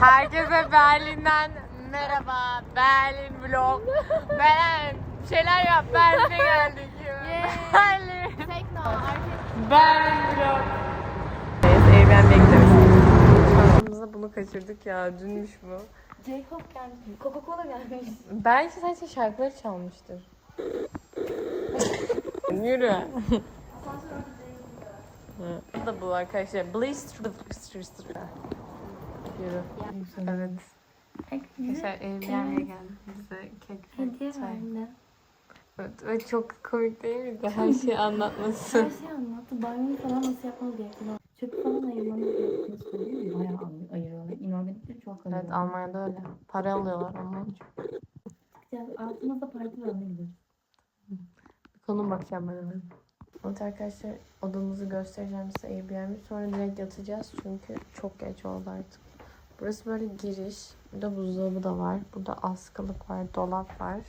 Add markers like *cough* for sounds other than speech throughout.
Herkese Berlin'den merhaba. Berlin vlog. Bir şeyler yap. Berlin'e geldik. Berlin. Tekno. Berlin vlog. Airbnb'ye gidiyoruz. Şansımıza bunu kaçırdık ya. Dünmüş bu. J-Hope gelmiş. Coca-Cola gelmiş. Belki sadece şarkıları çalmıştır. *laughs* Yürü. Bu da bu arkadaşlar. Blister. Yürü. Evet. Arkadaşlar Airbnb'ye geldik. Bize kek Hediye verdi. Evet, ve çok komik değil miydi? Her şeyi anlatması. Her şeyi anlattı. Banyoyu falan nasıl yapmalı gerektiğini. Çöpü falan ayırmamız gerektiğini. Bayağı ay- ayırıyorlar. İnorganikleri çok ayırıyorlar. Evet Almanya'da öyle. Para alıyorlar ondan için. Ya, altımızda parti var ne gidiyoruz. Bir konu bakacağım ben hemen. Evet arkadaşlar odamızı göstereceğim size Airbnb. Sonra direkt yatacağız çünkü çok geç oldu artık. Burası böyle giriş. Burada buzdolabı da var. Burada askılık var, dolap var.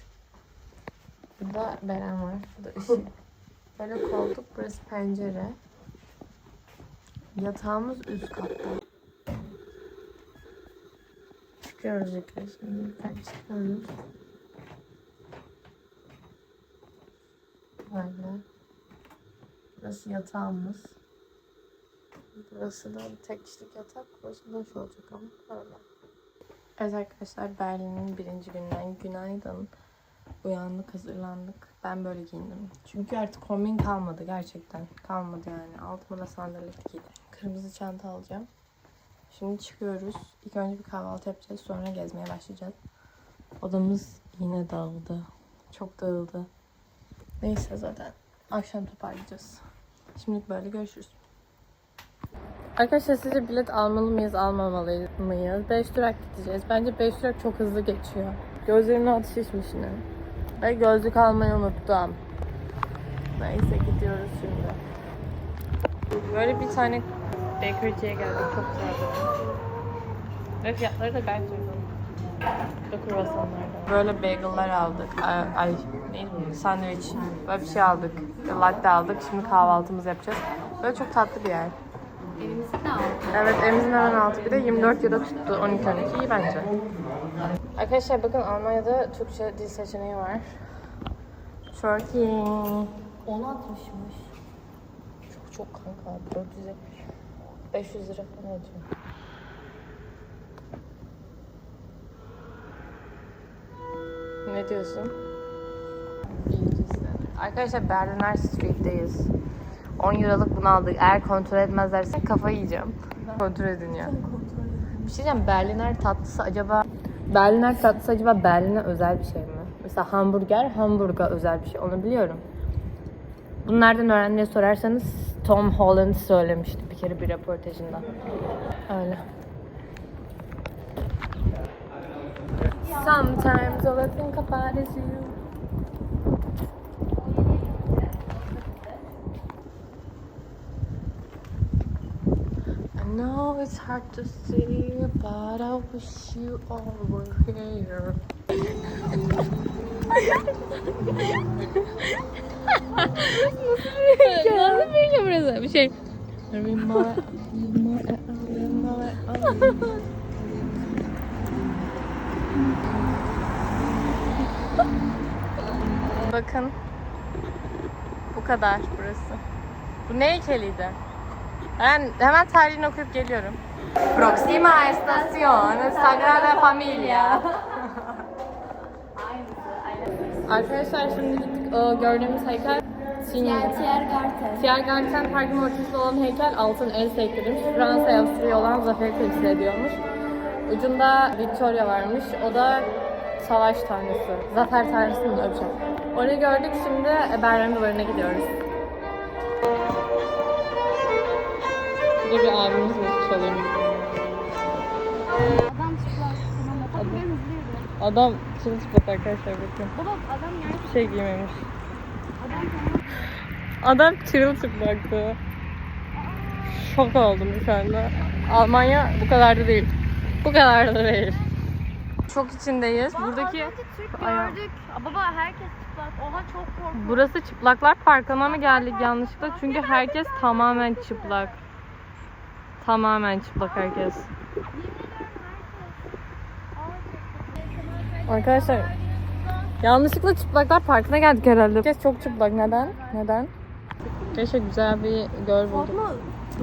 Burada Beren var. Burada ışık. Böyle koltuk. Burası pencere. Yatağımız üst katta. Çıkıyoruz yukarı şimdi. Yukarı çıkıyoruz. Böyle. Burası yatağımız. Burası tek kişilik yatak. Burası boş olacak ama öyle. Evet arkadaşlar Berlin'in birinci günden günaydın. Uyandık, hazırlandık. Ben böyle giyindim. Çünkü artık kombin kalmadı gerçekten. Kalmadı yani. Altıma da sandalet giydim. Kırmızı çanta alacağım. Şimdi çıkıyoruz. İlk önce bir kahvaltı yapacağız. Sonra gezmeye başlayacağız. Odamız yine dağıldı. Çok dağıldı. Neyse zaten akşam toparlayacağız. Şimdilik böyle görüşürüz. Arkadaşlar sizce bilet almalı mıyız, almamalı mıyız? 5 durak gideceğiz. Bence 5 durak çok hızlı geçiyor. Gözlerimin altı şişmiş. Ve gözlük almayı unuttum. Neyse gidiyoruz şimdi. Böyle bir tane bakery'ciye geldik. Çok güzeldi. Ve fiyatları da gayet uygun. Var. Böyle bagel'lar aldık. Ay, ay neydi? Sandviç. Böyle bir şey aldık. Latte aldık. Şimdi kahvaltımızı yapacağız. Böyle çok tatlı bir yer. De. Evet evimizin hemen altı. Bir de 24 euro tuttu. 12 12 iyi bence. Arkadaşlar bakın Almanya'da Türkçe dil seçeneği var. Turkey. 10 atmışmış. Çok çok kanka. 470. 500 lira falan ediyor. Ne diyorsun? Arkadaşlar Berliner Street'teyiz. 10 Euro'luk bunu aldık. Eğer kontrol etmezlerse kafayı yiyeceğim. Kontrol edin ya. Bir şey diyeceğim. Berliner tatlısı acaba... Berliner tatlısı acaba Berlin'e özel bir şey mi? Mesela hamburger, Hamburg'a özel bir şey. Onu biliyorum. Öğrendin diye sorarsanız Tom Holland söylemişti bir kere bir röportajında. Öyle. Sometimes all I think about is you. I know it's hard to see, but I wish you all were here. Nasıl bir şey burası? Bir şey. Bakın. Bu kadar burası. Bu ne heykeliydi? Ben hemen tarihini okuyup geliyorum. Proxima Estación Sagrada Familia. *laughs* Arkadaşlar şimdi gittik o gördüğümüz heykel. Tiergarten. Tiergarten parkın ortasında olan heykel altın el sektirmiş. Fransa'ya Avusturya olan zaferi temsil ediyormuş. Ucunda Victoria varmış. O da savaş tanrısı. Zafer tanrısı mı öyle bir şey. Orayı gördük şimdi Berlin duvarına gidiyoruz. Burada bir abimiz var çalıyor. Adam çıplak. Baba. Adam çırılçıplak arkadaşlar bakın. Baba adam yani Hiçbir şey giymemiş. adam Adam çırılçıplaktı. Şok oldum şu anda. Almanya bu kadar da değil. Bu kadar da değil. Çok içindeyiz. Buradaki Türk gördük. Aa, Baba herkes çıplak. Oha çok korkunç. burası çıplaklar parkına mı geldik yanlışlıkla? Çünkü herkes tamamen çıplak. Tamamen çıplak herkes. Herkes. Arkadaşlar yanlışlıkla çıplaklar parkına geldik herhalde. Kez çok çıplak. Neden? Neden? Keşke güzel bir göl bulduk. Fatma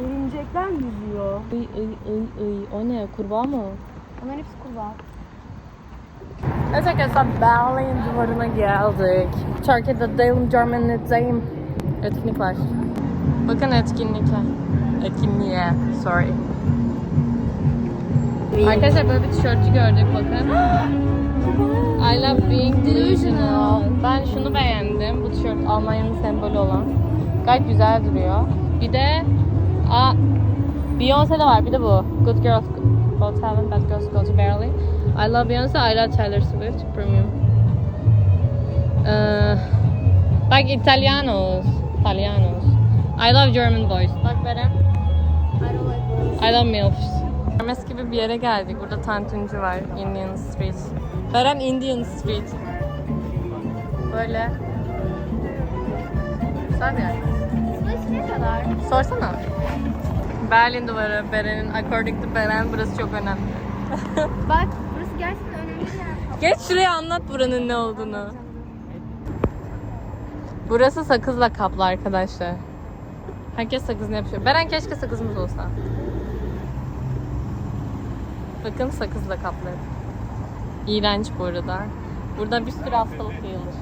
örümcekler yüzüyor. Iy, iy, iy, iy. O ne? Kurbağa mı? Onların hepsi kurbağa. Evet arkadaşlar Berlin duvarına geldik. Türkiye'de Daily Germany'deyim. Etkinlik var. Bakın etkinlik. Etkinliğe. Sorry. Arkadaşlar böyle bir tişörtü gördük bakın. *gasps* I love being delusional. Ben şunu beğendim. Bu tişört Almanya'nın sembolü olan. Gayet güzel duruyor. Bir de a Beyoncé de var. Bir de bu. Good Girls Go to Heaven, Bad Girls Go to Berlin. I love Beyoncé, I love Taylor Swift. Premium. Ee, bak Italianos. Italianos. I love German boys. Bak Berem. Love MILFs. Hermes gibi bir yere geldik. Burada tantuncu var. Indian Street. Beren Indian Street. Böyle. Güzel bir yer. Ne kadar? Sorsana. Berlin duvarı, Beren'in, according to Beren burası çok önemli. *laughs* Bak burası gerçekten önemli yer. Geç şuraya anlat buranın ne olduğunu. Burası sakızla kaplı arkadaşlar. Herkes sakızını yapıyor. Beren keşke sakızımız olsa. Bakın sakızla kaplı. İğrenç bu arada. Burada bir sürü hastalık yayılır.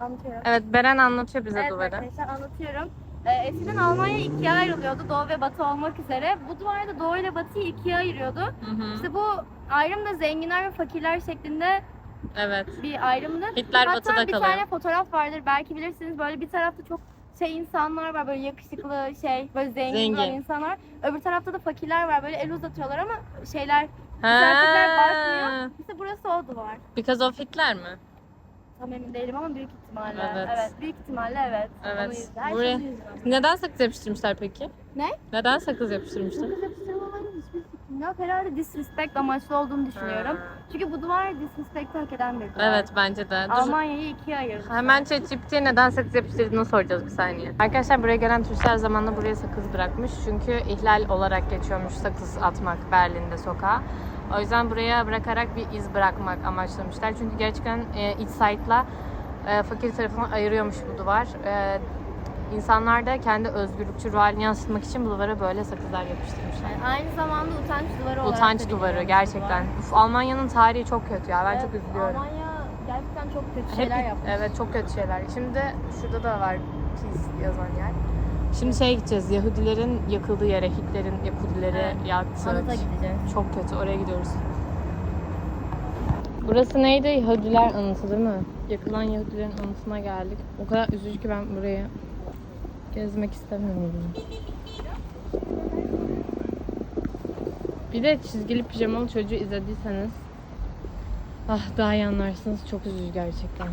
Anlatıyorum. Evet Beren anlatıyor bize Evet duvarı. arkadaşlar anlatıyorum. Ee, eskiden Almanya ikiye ayrılıyordu. Doğu ve batı olmak üzere. Bu duvarda doğu ile batıyı ikiye ayırıyordu. Hı hı. İşte bu ayrım da zenginler ve fakirler şeklinde Evet. bir ayrımdır. Hitler Hatta batıda bir kalıyor. tane fotoğraf vardır. Belki bilirsiniz. Böyle bir tarafta çok şey insanlar var. Böyle yakışıklı şey, böyle zengin, Zengin. olan insanlar. Öbür tarafta da fakirler var. Böyle el uzatıyorlar ama şeyler, misafirler bakmıyor. İşte burası o duvar. Because of Hitler mi? Tam emin değilim ama büyük ihtimalle. Evet. büyük ihtimalle evet. Evet. Onun yüzünden. Her Buraya- şey yüzünden. Neden sakız yapıştırmışlar peki? Ne? Neden sakız yapıştırmışlar? Sakız yapıştırmaların yok. Herhalde disrespect amaçlı olduğunu düşünüyorum. Çünkü bu duvar disrespect hak eden bir duvar. Evet bence de. Dur. Almanya'yı ikiye ayırdı. Hemen ChatGPT'ye neden sakız yapıştırdığını soracağız bir saniye. Arkadaşlar buraya gelen turistler zamanla buraya sakız bırakmış. Çünkü ihlal olarak geçiyormuş sakız atmak Berlin'de sokağa. O yüzden buraya bırakarak bir iz bırakmak amaçlamışlar. Çünkü gerçekten e, iç site'la e, fakir tarafını ayırıyormuş bu duvar. E, insanlar da kendi özgürlükçü ruh halini yansıtmak için bu duvara böyle sakızlar yapıştırmışlar. Yani aynı zamanda utanç duvarı olarak Utanç da duvarı biliniyor bu gerçekten. duvar. Uf, Almanya'nın tarihi çok kötü ya. Ben Evet, çok üzülüyorum. Almanya gerçekten çok kötü Hep- şeyler yapmış. Evet çok kötü şeyler. Şimdi şurada da var Peace yazan yer. Şimdi şeye gideceğiz. Yahudilerin yakıldığı yere, Hitler'in Yahudileri Evet. yaktığı. Anıta gideceğiz. Çok kötü. Oraya gidiyoruz. Burası neydi? Yahudiler anıtı değil mi? Yakılan Yahudilerin anıtına geldik. O kadar üzücü ki ben burayı gezmek istemiyorum. Bir de çizgili pijamalı çocuğu izlediyseniz ah daha iyi anlarsınız. Çok üzücü gerçekten.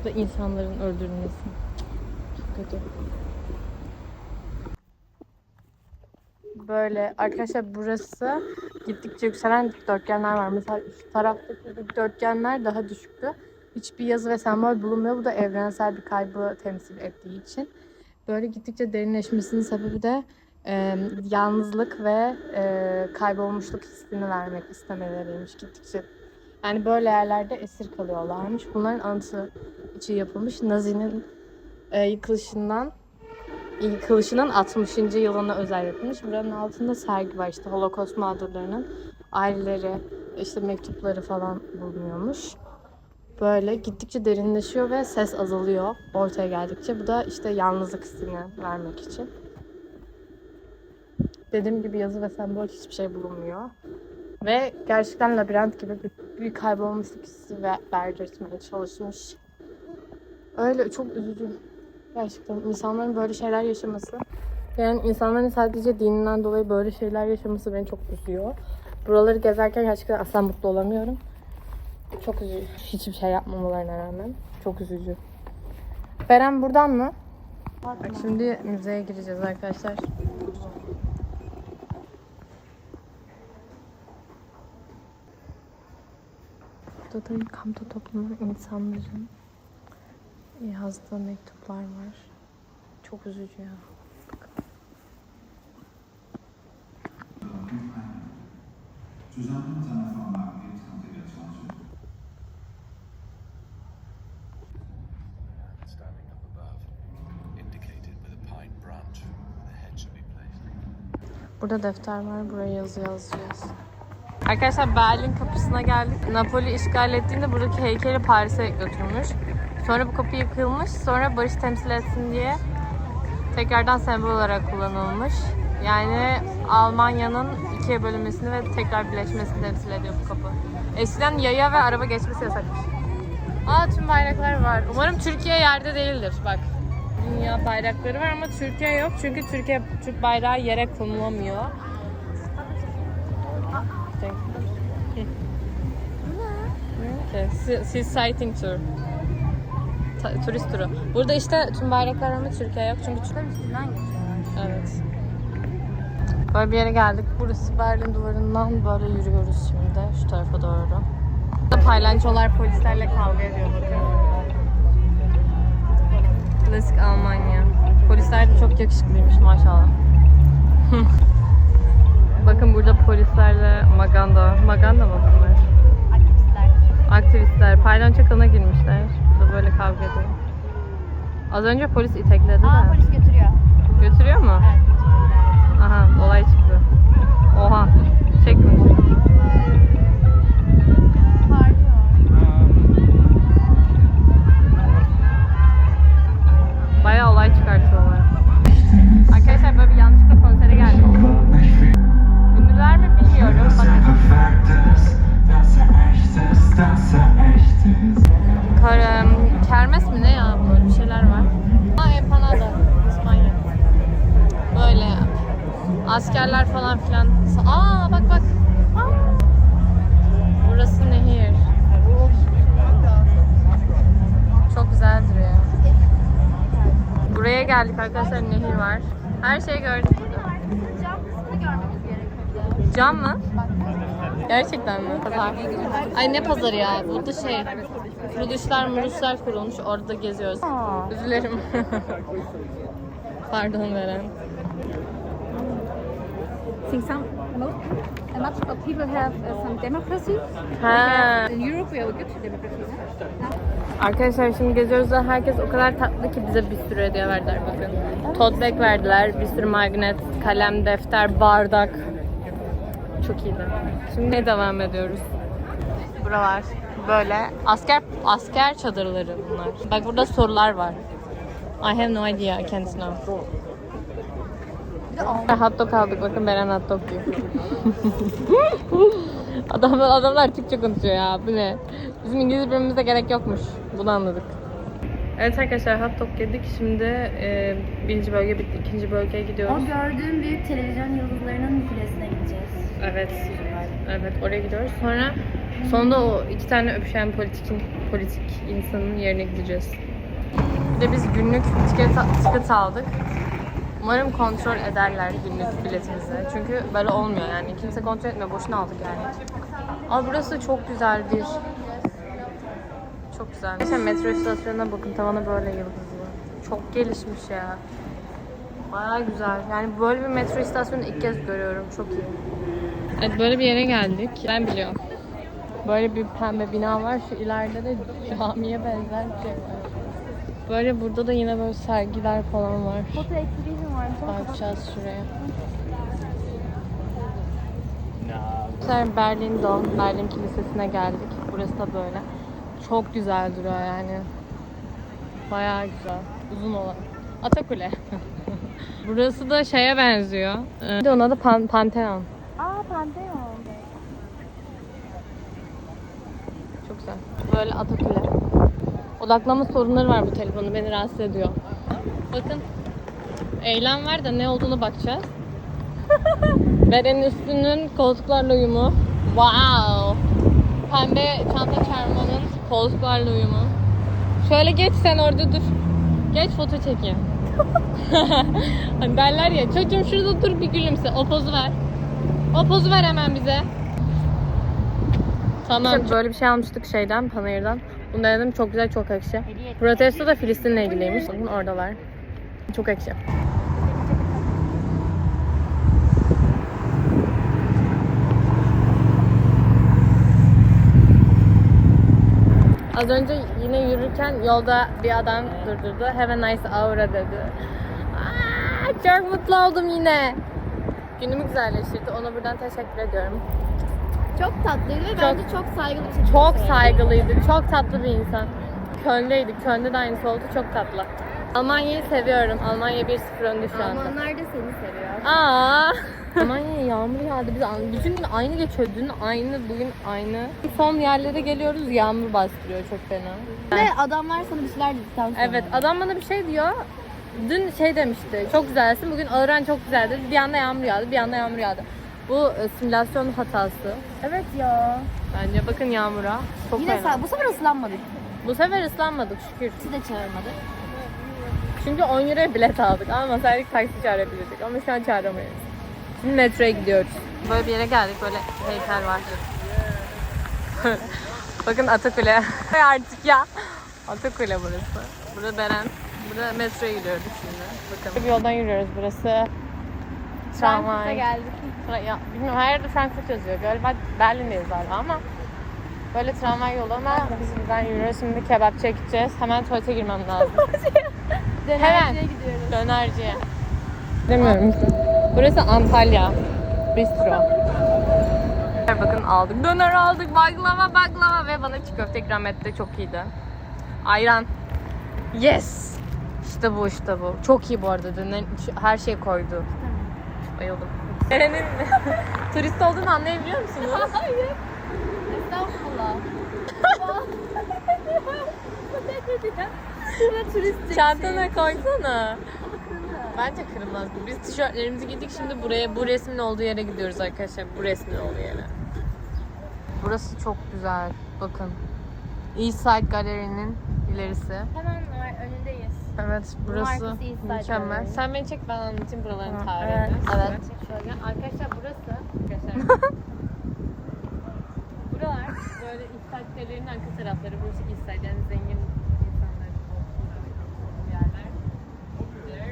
Bu da insanların öldürülmesi. Çok kötü. Böyle arkadaşlar burası gittikçe yükselen dikdörtgenler var. Mesela şu taraftaki dikdörtgenler daha düşüktü. Hiçbir yazı ve sembol bulunmuyor. Bu da evrensel bir kaybı temsil ettiği için. Böyle gittikçe derinleşmesinin sebebi de e, yalnızlık ve e, kaybolmuşluk hissini vermek istemeleriymiş gittikçe. Yani böyle yerlerde esir kalıyorlarmış. Bunların anıtı için yapılmış. Nazi'nin e, yıkılışından yıkılışının 60. yılına özel yapılmış. Buranın altında sergi var işte Holocaust mağdurlarının aileleri, işte mektupları falan bulunuyormuş. Böyle gittikçe derinleşiyor ve ses azalıyor ortaya geldikçe. Bu da işte yalnızlık hissini vermek için. Dediğim gibi yazı ve sembol hiçbir şey bulunmuyor. Ve gerçekten labirent gibi bir, bir kaybolmuşluk hissi ve verdirtmeye çalışmış. Öyle çok üzücü. Gerçekten insanların böyle şeyler yaşaması. Yani insanların sadece dininden dolayı böyle şeyler yaşaması beni çok üzüyor. Buraları gezerken gerçekten asla mutlu olamıyorum. Çok üzücü. Hiçbir şey yapmamalarına rağmen. Çok üzücü. Beren buradan mı? Bak şimdi müzeye gireceğiz arkadaşlar. Burada da yıkamda toplanan insanların yazdığı mektuplar var. Çok üzücü ya. Zusammen Burada defter var. Buraya yazı yazacağız. Arkadaşlar Berlin kapısına geldik. Napoli işgal ettiğinde buradaki heykeli Paris'e götürmüş. Sonra bu kapı yıkılmış. Sonra barış temsil etsin diye tekrardan sembol olarak kullanılmış. Yani Almanya'nın ikiye bölünmesini ve tekrar birleşmesini temsil ediyor bu kapı. Eskiden yaya ve araba geçmesi yasakmış. Aa tüm bayraklar var. Umarım Türkiye yerde değildir. Bak. Dünya bayrakları var ama Türkiye yok. Çünkü Türkiye Türk bayrağı yere konulamıyor. Okay. Sea- sighting tour. Ta- turist turu. Burada işte tüm bayraklar ama Türkiye yok çünkü Türk... Üstünden geçiyorlar. Evet. Böyle bir yere geldik. Burası Berlin duvarından böyle yürüyoruz şimdi şu tarafa doğru. Paylançolar polislerle kavga ediyor bakın. Klasik Almanya. Polisler de çok yakışıklıymış maşallah. *laughs* bakın burada polislerle Maganda. Maganda mı bunlar? Aktivistler. Aktivistler paylanço kanına girmişler. Burada böyle kavga ediyor. Az önce polis itekledi Aa de. polis götürüyor. Götürüyor mu? Evet götürüyor. Aha olay çıktı. Oha. Çekme. Arkadaşlar böyle bir yanlışlıkla konsere geldik. Ünlüler mi bilmiyorum. Bakın. Er er. Kar, kermes mi ne ya? Böyle bir şeyler var. Aa empanada. İspanya. Böyle. Askerler falan filan. Aa bak bak. Aa. Burası nehir. Çok güzel duruyor. Buraya geldik arkadaşlar nehir var. Her şeyi gördük burada. Cam kısmını görmemiz gerekiyor. Cam mı? Gerçekten mi? Pazar. Ay ne pazarı ya? Burada şey, kuruluşlar muruluşlar kurulmuş. Orada geziyoruz. Üzülerim. Pardon Veren. think some most a lot of people have uh, some democracy. Ha. In Europe, we have a good democracy. no? Arkadaşlar şimdi geziyoruz da herkes o kadar tatlı ki bize bir sürü hediye verdiler bakın. Tote bag verdiler, bir sürü magnet, kalem, defter, bardak. Çok iyiydi. Şimdi devam ediyoruz. Buralar böyle asker asker çadırları bunlar. Bak burada sorular var. I have no idea, I can't know. Hot dog aldık bakın Beren hot dog diyor. *laughs* adamlar, adamlar Türkçe konuşuyor ya bu ne? Bizim İngilizce bilmemize gerek yokmuş. Bunu anladık. Evet arkadaşlar hot dog yedik. Şimdi e, birinci bölge bitti. ikinci bölgeye gidiyoruz. O gördüğüm büyük televizyon yıldızlarının kulesine gideceğiz. Evet. Evet oraya gidiyoruz. Sonra sonunda o iki tane öpüşen politik politik insanın yerine gideceğiz. Bir de biz günlük tiket, tiket aldık. Umarım kontrol ederler günlük biletimizi. Çünkü böyle olmuyor yani. Kimse kontrol etmiyor. Boşuna aldık yani. Aa burası çok güzel bir... Çok güzel. Mesela metro istasyonuna bakın. Tavanı böyle yıldızlı. Çok gelişmiş ya. Bayağı güzel. Yani böyle bir metro istasyonu ilk kez görüyorum. Çok iyi. Evet böyle bir yere geldik. Ben biliyorum. Böyle bir pembe bina var. Şu ileride de camiye benzer bir şey var. Böyle burada da yine böyle sergiler falan var. Foto exhibition var. Bakacağız şuraya. Arkadaşlar Berlin Dom, Berlin Kilisesi'ne geldik. Burası da böyle. Çok güzel duruyor yani. Bayağı güzel. Uzun olan. Atakule. *laughs* Burası da şeye benziyor. Ee, Bir de ona da Pan Pantheon. Aa Pantheon. Çok güzel. Böyle Atakule. Odaklama sorunları var bu telefonu. Beni rahatsız ediyor. Bakın. Eylem var da ne olduğunu bakacağız. *laughs* Berenin üstünün koltuklarla uyumu. Wow. Pembe çanta çarmanın koltuklarla uyumu. Şöyle geç sen orada dur. Geç foto çekeyim. *laughs* hani derler ya çocuğum şurada dur bir gülümse. O pozu ver. O pozu ver hemen bize. Tamam. Böyle bir şey almıştık şeyden, panayırdan. Bunu denedim. Çok güzel, çok ekşi. Protesto da Filistin'le ilgiliymiş. Bakın orada var. Çok ekşi. Az önce yine yürürken yolda bir adam durdurdu. Have a nice aura dedi. Aa, çok mutlu oldum yine. günümü güzelleştirdi. Ona buradan teşekkür ediyorum. Çok tatlıydı ve Çok- bence çok saygılı bir şekilde Çok saygılıydı. Çok tatlı bir insan. Köln'deydi. Köln'de de aynısı oldu. Çok tatlı. Almanya'yı seviyorum. Almanya 1-0 önde şu anda. Almanlar da seni seviyor. Aa. *laughs* Almanya'ya yağmur yağdı. Biz an- bütün gün aynı geçiyor. Dün aynı, bugün aynı. Son yerlere geliyoruz. Yağmur bastırıyor çok fena. Ve adamlar sana bir şeyler dedikten sonra. Evet adam bana bir şey diyor. Dün şey demişti. Çok güzelsin. Bugün öğren çok güzeldi. Bir anda yağmur yağdı. Bir anda yağmur yağdı. Bu e, simülasyon hatası. Evet ya. Bence bakın yağmura. Çok Yine fena. sağ, bu sefer ıslanmadık. Bu sefer ıslanmadık şükür. Sizi de çağırmadık. Çünkü 10 euroya bilet aldık. Almasaydık taksi çağırabilirdik. Ama şu an çağıramayız. Şimdi metroya gidiyoruz. Böyle bir yere geldik. Böyle heykel var. *laughs* Bakın Atakule. *laughs* Artık ya. Atakule burası. Burada Beren. Burada metroya gidiyoruz şimdi. Bakın. Bir yoldan yürüyoruz. Burası tramvay. geldik. Ya, bilmiyorum her yerde Frankfurt yazıyor. Galiba Berlin'deyiz hala ama böyle tramvay yolu ama biz buradan yürüyoruz. Şimdi kebapçıya gideceğiz. Hemen tuvalete girmem lazım. *laughs* Hemen. gidiyoruz. Dönerciye. Demiyorum. Burası Antalya. Bistro. Bakın aldık. Döner aldık. Baklava baklava ve bana çiğ köfte ikram etti. Çok iyiydi. Ayran. Yes. İşte bu işte bu. Çok iyi bu arada. Döner her şey koydu. Bayıldım. Eren'in *laughs* turist olduğunu anlayabiliyor musunuz? *laughs* Estağfurullah. Çantana koysana. Bence kırılmaz bu. Biz tişörtlerimizi giydik şimdi buraya bu resmin olduğu yere gidiyoruz arkadaşlar. Bu resmin olduğu yere. Burası çok güzel. Bakın. East Side Gallery'nin ilerisi. Hemen önündeyiz. Evet burası Markası East Side mükemmel. Gallery. Sen beni çek ben anlatayım buraların tarihini. evet. Evet. Şöyle arkadaşlar burası. Arkadaşlar. *laughs* Buralar böyle East Side Gallery'nin arka tarafları. Burası East Side yani zengin insanların olduğu yerler. Okullar.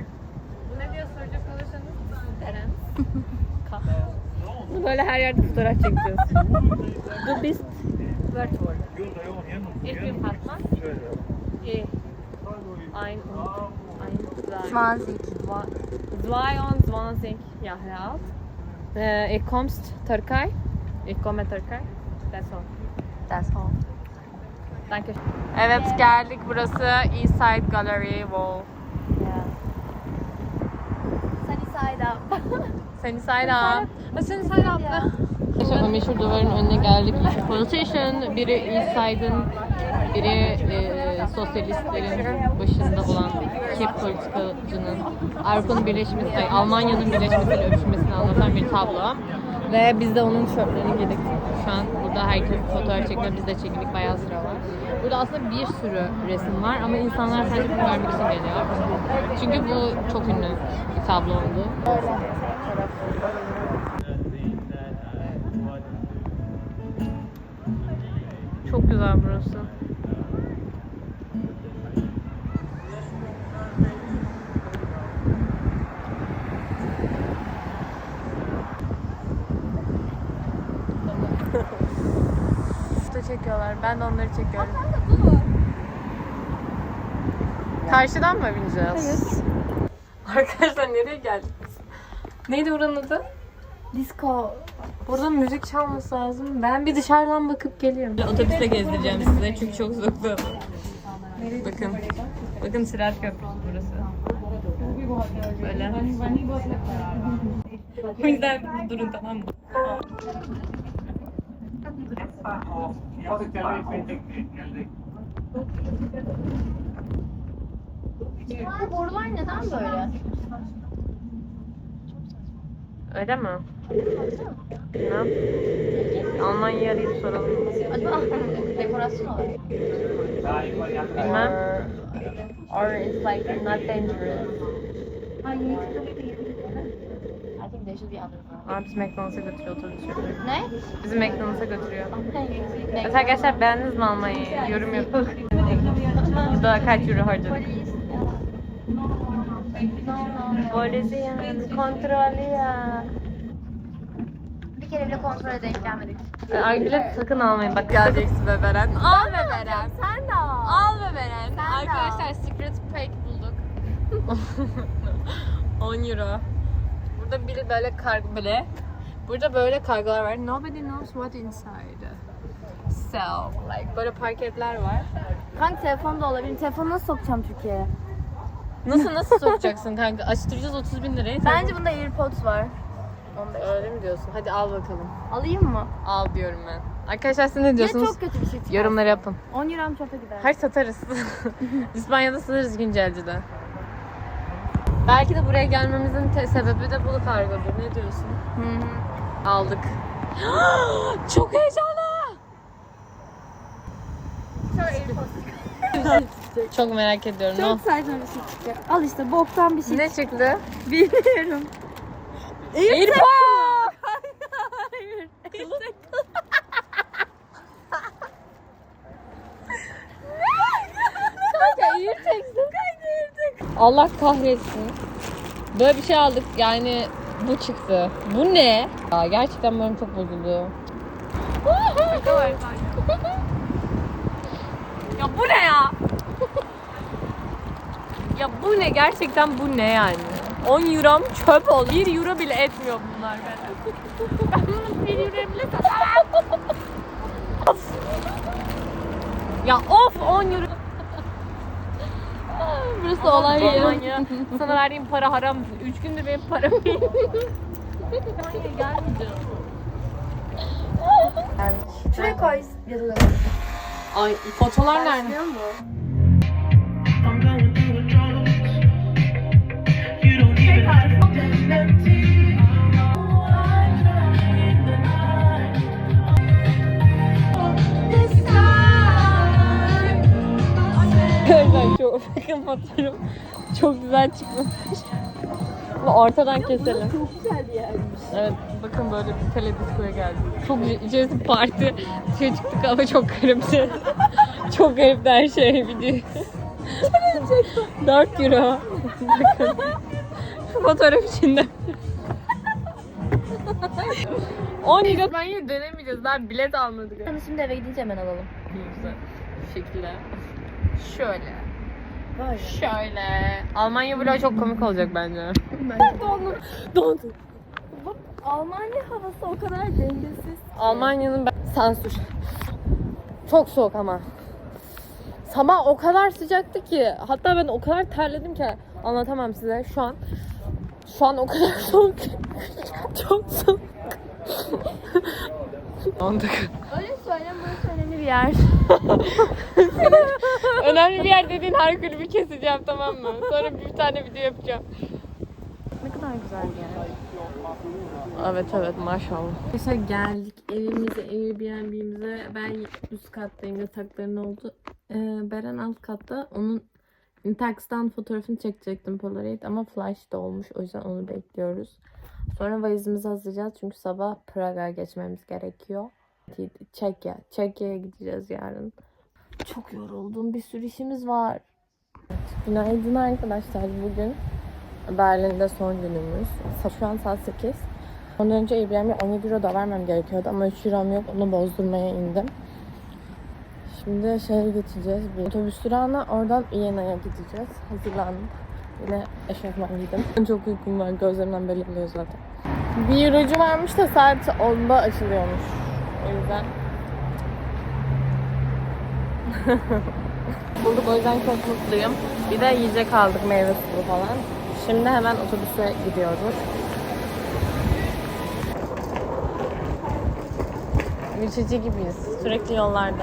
Bu ne diyor soracak olursanız Deren. Kahve. Bunu böyle her yerde fotoğraf çekiyoruz. Bu biz Virtual. Ich bin Fatma. Ich. Ein und ein, zwei. 20. 22 Jahre alt. Äh, ich kommst Türkei. Ich komme Türkei. That's all. That's all. Danke. Evet geldik. Burası East Side Gallery Wall. Up. Seni sayda. Seni sayda Arkadaşlar o meşhur duvarın önüne geldik. Politician. Biri East Side'ın, biri e, sosyalistlerin başında olan iki politikacının Avrupa'nın birleşmesi, ay, Almanya'nın birleşmesiyle öpüşmesini anlatan bir tablo. Ve biz de onun tişörtlerini giydik. Şu an burada herkes fotoğraf çekiyor. Biz de çekildik. Bayağı sıra var. Burada aslında bir sürü resim var ama insanlar sadece bunu görmek için geliyor. Çünkü bu çok ünlü bir tablo oldu. Çok güzel burası. çekiyorlar. Ben de onları çekiyorum. Karşıdan mı bineceğiz? *laughs* Arkadaşlar nereye geldik biz? Neydi buranın adı? Disco. Burada müzik çalması lazım. Ben bir dışarıdan bakıp geliyorum. Otobüste gezdireceğim size çünkü çok soğuktu. Bakın. Bakın Sırat Köprüsü burası. Böyle. O yüzden durun tamam mı? Bu borular neden böyle? Öyle mi? Bilmem. Almanya'yı arayıp soralım. Acaba *laughs* dekorasyon olarak. Bilmem. Or it's like not dangerous. I think there should be other. Abi bizi McDonald's'a götürüyor otobüs şoförü. Ne? Bizi McDonald's'a götürüyor. Ne? Evet arkadaşlar beğendiniz mi Almanya'yı? Yorum yapın. *laughs* Burada kaç euro harcadık? Polisi yani kontrolü ya. Bir kere bile kontrole denk gelmedik. Ay bilet sakın almayın. Bak geleceksin be Beren. Al be Beren. Sen de al. Al be Beren. Sen de Arkadaşlar secret pack bulduk. *laughs* 10 euro. Burada bir böyle kargo böyle. Burada böyle kargolar var. Nobody knows what inside. So, like böyle paketler var. Kanka telefon da olabilir. Telefonu nasıl sokacağım Türkiye'ye? Nasıl nasıl sokacaksın kanka? Açtıracağız 30 bin lirayı. Bence bunda AirPods var. Öyle mi diyorsun? Hadi al bakalım. Alayım mı? Al diyorum ben. Arkadaşlar siz ne Ya diyorsunuz? çok kötü bir şey çıkar. Yorumları yapın. 10 euro'm çöpe gider. Hayır satarız. *laughs* İspanya'da satarız güncelcide. Belki de buraya gelmemizin te- sebebi de bu kargodur. Ne diyorsun? Hı hı. Aldık. *gasps* Çok heyecanlı. Çok *laughs* merak ediyorum. Çok saçma bir şey çıkacak. Al işte boktan bir şey. Ne çıktı? Bilmiyorum. AirPods! Hayır. Kanka AirTags'in. Allah kahretsin. Böyle bir şey aldık yani bu çıktı. Bu ne? Aa, gerçekten benim çok bozuldu. Ya bu ne ya? ya bu ne? Gerçekten bu ne yani? 10 euro'm çöp oldu. 1 euro bile etmiyor bunlar bana. ben bunu 1 euro bile satamam. of. Ya of 10 euro. Burası olay yeri. Sana verdiğim para haram. 3 gündür benim param yok. Hayır gelmeyeceğim. Şuraya koy yazıları. Ay fotolar nerede? To Arkadaşlar çok bakın fotoğraf çok güzel çıkmış. Ortadan keselim. Çok güzel bir yermiş. Evet bakın böyle bir tele diskoya geldik. Çok. İçerisi parti. Dışarı çıktık ama çok garipti. *laughs* çok garipti her şey video. 4 euro. Bakın. Şu fotoğraf içinde. 10 euro. Ben yine dönemeyeceğiz. Ben bilet almadık. Hani şimdi eve gidince hemen alalım. Güzel. Şekilde. Şöyle. Şöyle. Almanya vlogu çok komik olacak bence. Dondum. Dondum. Almanya havası o kadar dengesiz. Almanya'nın ben... sansür. Çok soğuk ama. Sabah o kadar sıcaktı ki hatta ben o kadar terledim ki anlatamam size şu an. Şu an o kadar *laughs* soğuk. ki. Çok soğuk. Anladık. Öyle söyleme burası önemli bir yer. *laughs* Önemli bir yer dediğin her kulübü keseceğim tamam mı? Sonra bir tane video yapacağım. Ne kadar güzel bir yer. Evet evet maşallah. Arkadaşlar geldik evimize, Airbnb'mize. Ben üst kattayım yatakların oldu. Ee, Beren alt katta. Onun Intax'tan fotoğrafını çekecektim Polaroid ama flash da olmuş. O yüzden onu bekliyoruz. Sonra valizimizi hazırlayacağız çünkü sabah Prag'a geçmemiz gerekiyor. Çekya. Çekya'ya gideceğiz yarın. Çok yoruldum. Bir sürü işimiz var. Günaydın arkadaşlar. Bugün Berlin'de son günümüz. Şu an saat 8. Ondan önce Airbnb'ye 17 euro da vermem gerekiyordu ama 3 euro'm yok. Onu bozdurmaya indim. Şimdi şehre geçeceğiz. Bir otobüs durağına oradan Viyana'ya gideceğiz. Hazırlandım. Yine eşofman giydim. Çok uykum var. Gözlerimden belli oluyor zaten. Bir eurocu varmış da saat 10'da açılıyormuş. O yüzden *laughs* bulduk. O yüzden çok mutluyum. Bir de yiyecek aldık meyve suyu falan. Şimdi hemen otobüse gidiyoruz. Mülteci gibiyiz. Sürekli yollarda.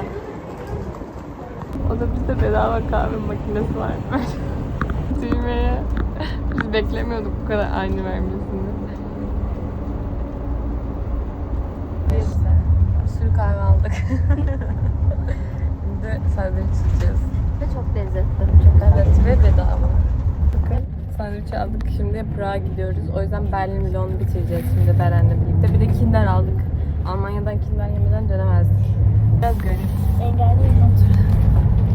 Otobüste bedava kahve makinesi var. *laughs* Düğmeye. *laughs* Biz beklemiyorduk bu kadar aynı vermesini. Bir sürü kahve aldık. *laughs* Şimdi sandviç yiyeceğiz. Ve çok lezzetli. Çok Evet ve bedava. Bakın sandviç aldık. Şimdi Prag'a gidiyoruz. O yüzden Berlin vlogunu bitireceğiz şimdi Beren'le birlikte. Bir de Kinder aldık. Almanya'dan Kinder yemeden dönemezdik. Biraz garip. Engelliyim otur.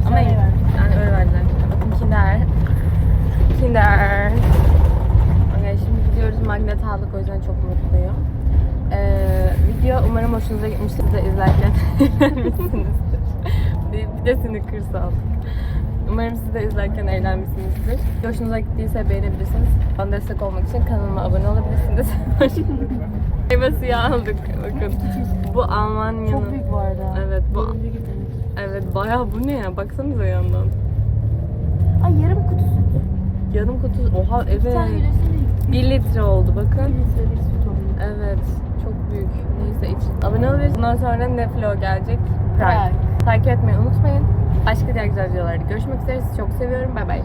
Ama. Yani öyle verdiler. Bakın Kinder. Kinder. Okay, şimdi Magnet aldık. O yüzden çok mutluyum. Ee, video umarım hoşunuza gitmiştir. De izlerken eğlenmişsinizdir. *laughs* bir, bir de Snickers aldık. Umarım siz de izlerken eğlenmişsinizdir. Hoşunuza gittiyse beğenebilirsiniz. Bana destek olmak için kanalıma abone olabilirsiniz. *laughs* Meyve suyu aldık. Bakın. Bu Almanya'nın. Çok büyük bu arada. Evet bu. Evet bayağı bu ne ya? Baksanıza yandan. Ay yarım kutu süt. Yarım kutu. Oha evet. Versene. 1 litre oldu bakın. Bir litre bir süt oldu. Evet. Çok büyük. Neyse için. Abone olabilirsiniz. Bundan sonra ne vlog gelecek? Pride. Takip etmeyi unutmayın. Başka diğer güzel videolarda görüşmek üzere. Sizi çok seviyorum. Bay bay.